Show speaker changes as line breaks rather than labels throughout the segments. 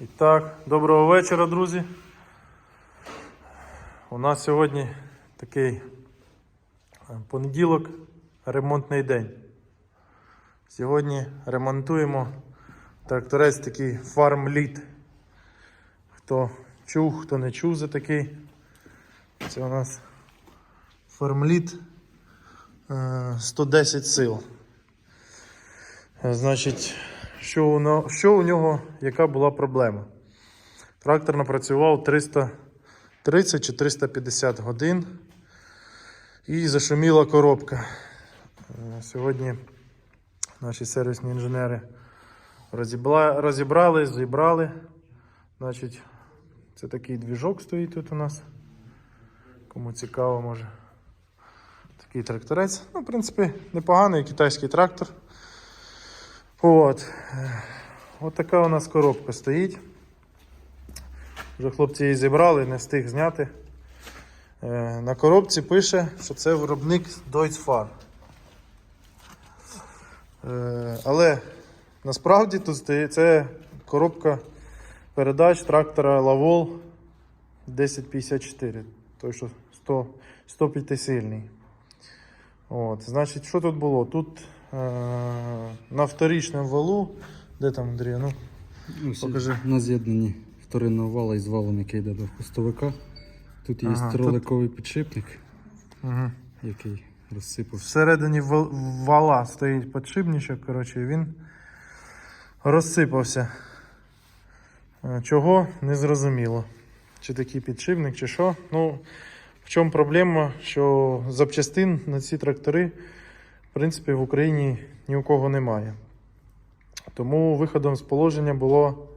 І так, доброго вечора, друзі. У нас сьогодні такий е, понеділок, ремонтний день. Сьогодні ремонтуємо тракторець такий фармліт. Хто чув, хто не чув за такий. Це у нас фармліт е, 110 сил. Значить, що у, що у нього, яка була проблема? Трактор напрацював 330 чи 350 годин і зашуміла коробка. Е, Сьогодні наші сервісні інженери розібрали, зібрали. Значить, це такий двіжок стоїть тут у нас. Кому цікаво, може. Такий тракторець. Ну, в принципі, непоганий китайський трактор. От. От така у нас коробка стоїть. Вже хлопці її зібрали, не встиг зняти. Е, На коробці пише, що це виробник Deutz Е, Але насправді тут стоїть це коробка передач трактора Lavol 1054. Той, що 100, 105 сильний. От, значить, що тут було? Тут на вторічному валу, де там Андрій? Ну,
Ось
Покажи.
На з'єднанні вторинного вала із валом, який йде до хвостовика. Тут є
Ага, тут-
підшипник,
угу.
який розсипався.
Всередині вала стоїть підшипничок, коротше, і він розсипався. Е, Чого не зрозуміло. Чи такий підшипник, чи що. Ну, в чому проблема, що запчастин на ці трактори, принципі, в Україні ні у кого немає. Тому виходом з положення було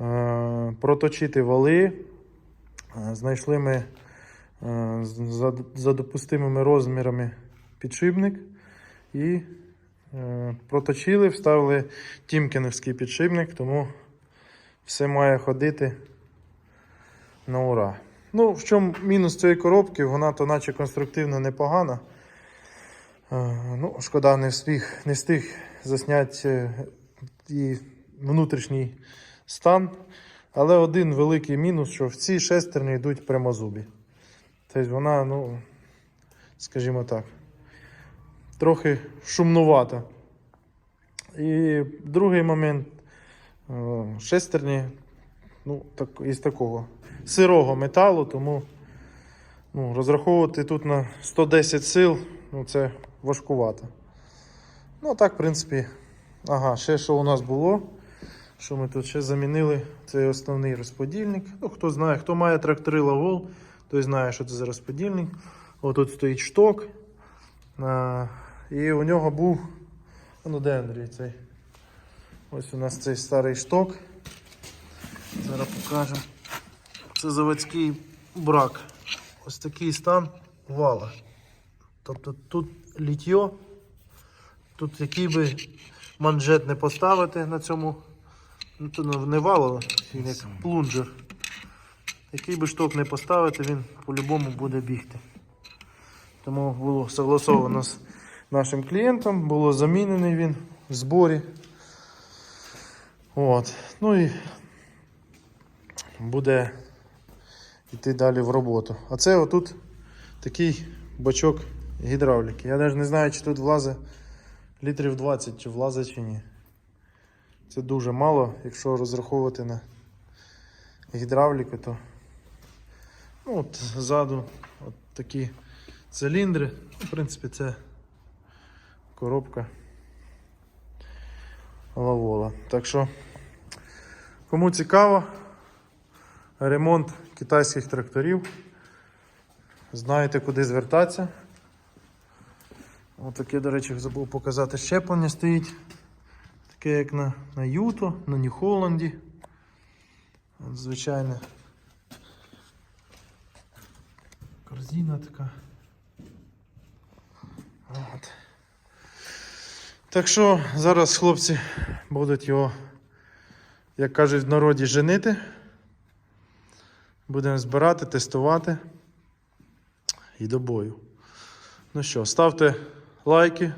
е, проточити вали. Е, Знайшли ми е, за, за допустимими розмірами підшипник і е, проточили, вставили тімкінівський підшипник, тому все має ходити на ура. Ну, в чому мінус цієї коробки, вона то наче конструктивно непогана. Е, Ну, шкода, не встиг, не встиг засняти е, її внутрішній стан. Але один великий мінус, що в ці шестерні йдуть прямозубі. Тобто вона, ну, скажімо так, трохи шумнувата. І другий момент е, шестерні ну, так, із такого сирого металу, тому ну, розраховувати тут на 110 сил ну, це важкувато. Ну, так, в принципі, ага, ще що у нас було. Що ми тут ще замінили? Це основний розподільник. Ну, хто знає, хто має трактори Лавол, той знає, що це за розподільник. Отут стоїть шток. А, і у нього був. Ну де Андрій цей? Ось у нас цей старий шток. Зараз покажемо. Це заводський брак. Ось такий стан вала. Тобто тут літьо, тут який би манжет не поставити на цьому. Ну, то не вало, він як плунжер. Який би шток не поставити, він по-любому буде бігти. Тому було согласовано з нашим клієнтом, було замінений він в зборі. От. Ну і буде йти далі в роботу. А це отут такий бачок гідравліки. Я навіть не знаю, чи тут влазить літрів 20, чи влазить, чи ні. Це дуже мало, якщо розраховувати на гідравліку, то ну, от ззаду от такі циліндри. В принципі, це коробка лавола. Так що, кому цікаво, ремонт китайських тракторів, знаєте, куди звертатися. Отаке, до речі, забув показати щеплення стоїть. Таке як на, на Юто, на Нью-Холланді. От, звичайно. Корзина така. От. Так що зараз хлопці будуть його, як кажуть в народі, женити. Будемо збирати, тестувати і до бою. Ну що, ставте лайки,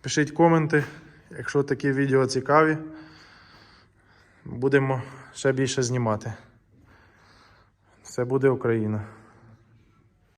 пишіть коменти, якщо такі відео цікаві. Будемо ще більше знімати. Це буде Україна.